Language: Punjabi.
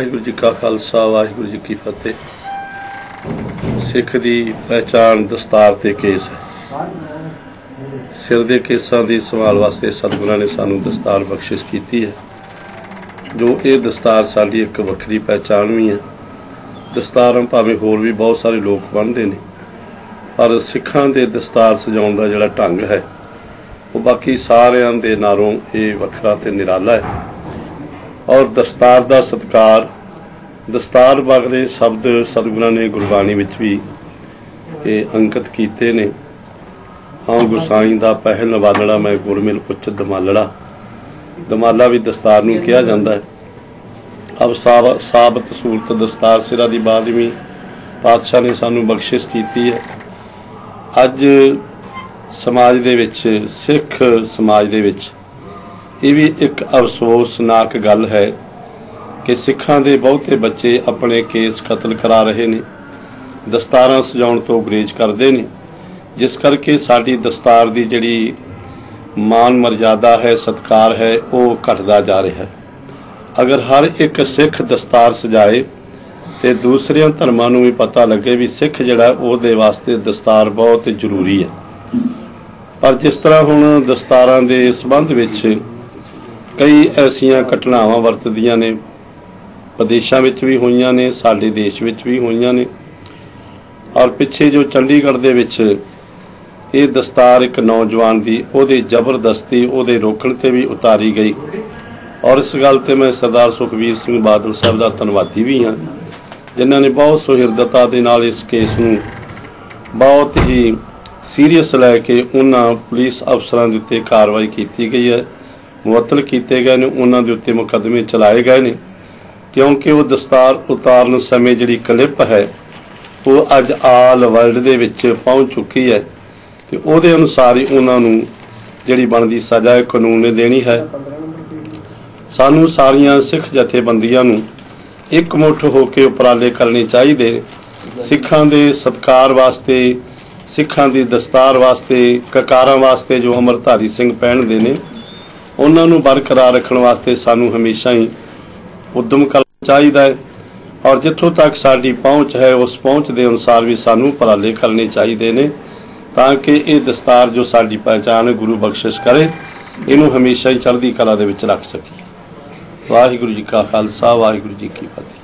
ਵਾਹਿਗੁਰੂ ਜੀ ਕਾ ਖਾਲਸਾ, ਵਾਹਿਗੁਰੂ ਜੀ ਕੀ ਫਤਿਹ। ਸਿੱਖ ਦੀ ਪਹਿਚਾਣ ਦਸਤਾਰ ਤੇ ਕੇਸ ਹੈ। ਸਿਰ ਦੇ ਕੇਸਾਂ ਦੀ ਸੰਭਾਲ ਵਾਸਤੇ ਸਤਿਗੁਰਾਂ ਨੇ ਸਾਨੂੰ ਦਸਤਾਰ ਬਖਸ਼ਿਸ਼ ਕੀਤੀ ਹੈ। ਜੋ ਇਹ ਦਸਤਾਰ ਸਾਡੀ ਇੱਕ ਵੱਖਰੀ ਪਹਿਚਾਣ ਵੀ ਹੈ। ਦਸਤਾਰਾਂ ਭਾਵੇਂ ਹੋਰ ਵੀ ਬਹੁਤ ਸਾਰੇ ਲੋਕ ਬੰਨ੍ਹਦੇ ਨੇ, ਪਰ ਸਿੱਖਾਂ ਦੇ ਦਸਤਾਰ ਸਜਾਉਣ ਦਾ ਜਿਹੜਾ ਢੰਗ ਹੈ, ਉਹ ਬਾਕੀ ਸਾਰਿਆਂ ਦੇ ਨਾਲੋਂ ਇਹ ਵੱਖਰਾ ਤੇ ਨਿਰਾਲਾ ਹੈ। ਔਰ ਦਸਤਾਰ ਦਾ ਸਤਕਾਰ, ਦਸਤਾਰ ਬਾਰੇ ਸ਼ਬਦ ਸਤਿਗੁਰਾਂ ਨੇ ਗੁਰਬਾਣੀ ਵਿੱਚ ਵੀ ਇਹ ਅੰਕਿਤ ਕੀਤੇ ਨੇ। ਹਾਂ ਗੁਸਾਈ ਦਾ ਪਹਿਲ ਨਵਾਲੜਾ ਮੈਂ ਗੁਰਮਿਲ ਪੁੱਛ ਦਮਾਲੜਾ। ਦਮਾਲਾ ਵੀ ਦਸਤਾਰ ਨੂੰ ਕਿਹਾ ਜਾਂਦਾ ਹੈ। ਅਬ ਸਾਬਤ ਸੂਰਤ ਦਸਤਾਰ ਸਿਰਾ ਦੀ ਬਾਦਵੀਂ ਪਾਤਸ਼ਾਹ ਨੇ ਸਾਨੂੰ ਬਖਸ਼ਿਸ਼ ਕੀਤੀ ਹੈ। ਅੱਜ ਸਮਾਜ ਦੇ ਵਿੱਚ, ਸਿੱਖ ਸਮਾਜ ਦੇ ਵਿੱਚ ਇਹ ਵੀ ਇੱਕ ਅਫਸੋਸਨਾਕ ਗੱਲ ਹੈ ਕਿ ਸਿੱਖਾਂ ਦੇ ਬਹੁਤੇ ਬੱਚੇ ਆਪਣੇ ਕੇਸ ਕਤਲ ਕਰਾ ਰਹੇ ਨੇ, ਦਸਤਾਰਾਂ ਸਜਾਉਣ ਤੋਂ ਗੁਰੇਜ਼ ਕਰਦੇ ਨੇ, ਜਿਸ ਕਰਕੇ ਸਾਡੀ ਦਸਤਾਰ ਦੀ ਜਿਹੜੀ ਮਾਨ ਮਰਜ਼ਾਦਾ ਹੈ, ਸਤਕਾਰ ਹੈ, ਉਹ ਘਟਦਾ ਜਾ ਰਿਹਾ ਹੈ। ਅਗਰ ਹਰ ਇੱਕ ਸਿੱਖ ਦਸਤਾਰ ਸਜਾਏ ਤੇ ਦੂਸਰਿਆਂ ਧਰਮਾਂ ਨੂੰ ਵੀ ਪਤਾ ਲੱਗੇ ਵੀ ਸਿੱਖ ਜਿਹੜਾ ਉਹਦੇ ਵਾਸਤੇ ਦਸਤਾਰ ਬਹੁਤ ਜ਼ਰੂਰੀ ਹੈ। ਪਰ ਜਿਸ ਤਰ੍ਹਾਂ ਹੁਣ ਦਸਤਾਰਾਂ ਦੇ ਸੰਬੰਧ ਵਿੱਚ ਕਈ ਐਸੀਆਂ ਘਟਨਾਵਾਂ ਵਰਤਦੀਆਂ ਨੇ, ਵਿਦੇਸ਼ਾਂ ਵਿੱਚ ਵੀ ਹੋਈਆਂ ਨੇ, ਸਾਡੇ ਦੇਸ਼ ਵਿੱਚ ਵੀ ਹੋਈਆਂ ਨੇ। ਔਰ ਪਿੱਛੇ ਜੋ ਚੰਡੀਗੜ੍ਹ ਦੇ ਵਿੱਚ ਇਹ ਦਸਤਾਰ ਇੱਕ ਨੌਜਵਾਨ ਦੀ, ਉਹਦੇ ਜ਼ਬਰਦਸਤੀ ਉਹਦੇ ਰੋਕਣ ਤੇ ਵੀ ਉਤਾਰੀ ਗਈ। ਔਰ ਇਸ ਗੱਲ ਤੇ ਮੈਂ ਸਰਦਾਰ ਸੁਖਵੀਰ ਸਿੰਘ ਬਾਦਲ ਸਾਹਿਬ ਦਾ ਧੰਨਵਾਦੀ ਵੀ ਹਾਂ, ਜਿਨ੍ਹਾਂ ਨੇ ਬਹੁਤ ਸੁਹਿਰਦਤਾ ਦੇ ਨਾਲ ਇਸ ਕੇਸ ਨੂੰ ਬਹੁਤ ਹੀ ਸੀਰੀਅਸ ਲੈ ਕੇ ਉਹਨਾਂ ਪੁਲਿਸ ਅਫਸਰਾਂ ਦੇ ਉੱਤੇ ਕਾਰਵਾਈ ਕੀਤੀ ਗਈ ਹੈ। ਮੁਅੱਤਲ ਕੀਤੇ ਗਏ ਨੇ, ਉਹਨਾਂ ਦੇ ਉੱਤੇ ਮੁਕੱਦਮੇ ਚਲਾਏ ਗਏ ਨੇ। ਕਿਉਂਕਿ ਉਹ ਦਸਤਾਰ ਉਤਾਰਨ ਸਮੇਂ ਜਿਹੜੀ ਕਲਿੱਪ ਹੈ, ਉਹ ਅੱਜ ਆਲ ਵਰਲਡ ਦੇ ਵਿੱਚ ਪਹੁੰਚ ਚੁੱਕੀ ਹੈ ਤੇ ਉਹਦੇ ਅਨੁਸਾਰ ਹੀ ਉਹਨਾਂ ਨੂੰ ਜਿਹੜੀ ਬਣਦੀ ਸਜ਼ਾ ਹੈ, ਕਾਨੂੰਨ ਨੇ ਦੇਣੀ ਹੈ। ਸਾਨੂੰ ਸਾਰੀਆਂ ਸਿੱਖ ਜਥੇਬੰਦੀਆਂ ਨੂੰ ਇੱਕ ਮੁੱਠ ਹੋ ਕੇ ਉਪਰਾਲੇ ਕਰਨੇ ਚਾਹੀਦੇ। ਸਿੱਖਾਂ ਦੇ ਸਤਕਾਰ ਵਾਸਤੇ, ਸਿੱਖਾਂ ਦੀ ਦਸਤਾਰ ਵਾਸਤੇ, ਕਕਾਰਾਂ ਵਾਸਤੇ ਜੋ ਅਮਰਧਾਰੀ ਸਿੰਘ ਪਹਿਨਦੇ ਨੇ ਉਹਨਾਂ ਨੂੰ ਬਰਕਰਾਰ ਰੱਖਣ ਵਾਸਤੇ ਸਾਨੂੰ ਹਮੇਸ਼ਾ ਹੀ ਉਦਮ ਕਰਨਾ ਚਾਹੀਦਾ ਹੈ। ਔਰ ਜਿੱਥੋਂ ਤੱਕ ਸਾਡੀ ਪਹੁੰਚ ਹੈ, ਉਸ ਪਹੁੰਚ ਦੇ ਅਨੁਸਾਰ ਵੀ ਸਾਨੂੰ ਉਪਰਾਲੇ ਕਰਨੇ ਚਾਹੀਦੇ ਨੇ, ਤਾਂ ਕਿ ਇਹ ਦਸਤਾਰ ਜੋ ਸਾਡੀ ਪਹਿਚਾਣ ਹੈ, ਗੁਰੂ ਬਖਸ਼ਿਸ਼ ਕਰੇ, ਇਹਨੂੰ ਹਮੇਸ਼ਾ ਹੀ ਚੜ੍ਹਦੀ ਕਲਾ ਦੇ ਵਿੱਚ ਰੱਖ ਸਕੀਏ। ਵਾਹਿਗੁਰੂ ਜੀ ਕਾ ਖਾਲਸਾ, ਵਾਹਿਗੁਰੂ ਜੀ ਕੀ ਫਤਿਹ।